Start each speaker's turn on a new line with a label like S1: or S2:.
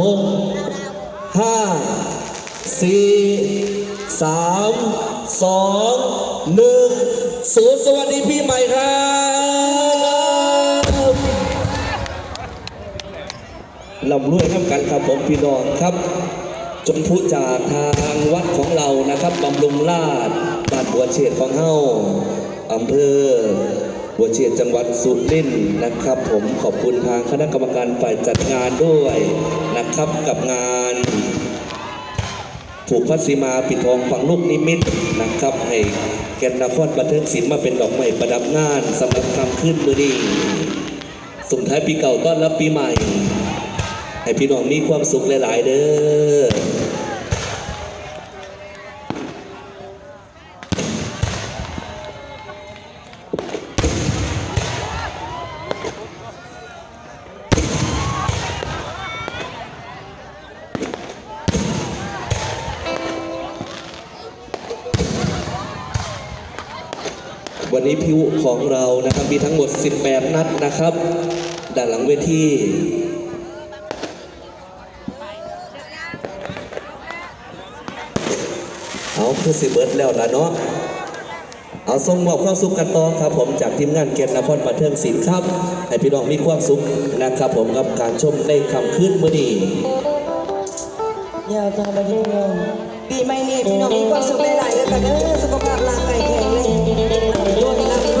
S1: หกห้าสี่สามสองหนึ่งศูนย์สวัสดีพี่ใหม่ครับลำรวยครับกันครับผมพี่น้องครับจงพูจากทางวัดของเรานะครับบำรุงราชบ้านบัวเฉดของเฮ้าอำเภอ บัวเฉดจังหวัดสุรินทร์นะครับ ผมขอบคุณทางคณะกรรมการฝ่ายจัดงานด้วยนะครับกับงานผูกพัสีมาปิดทองฝังลูกนิมิตนะครับ ให้แกนนครบันเทิงศิลป์มาเป็นดอกไม้ประดับงานสำหรับคำขึ้นมือดีส่งท้ายปีเก่าต้อนรับปีใหม่ ให้พี่น้องมีความสุขหลาย ๆ เด้อ วันนี้พิวของเรานะครับมีทั้งหมด 18 นัดนะครับ ด้านหลังเวทีเอาคือสิเบิร์ดแล้วนะเนาะเอาส่งมอบความสุขกันต่อครับผมจากทีมงานเกียรตินครบันเทิงศิลป์ครับ ให้พี่น้องมีความสุขนะครับผมกับการชมในคำขึ้นมือดี
S2: ยาวจังเลยพี่อง ปีใหม่นี้พี่น้องมีความสุขหลายๆเลยค่ะเด้อสุขภาพร่างกายแข็งแรงด้วยน้ำ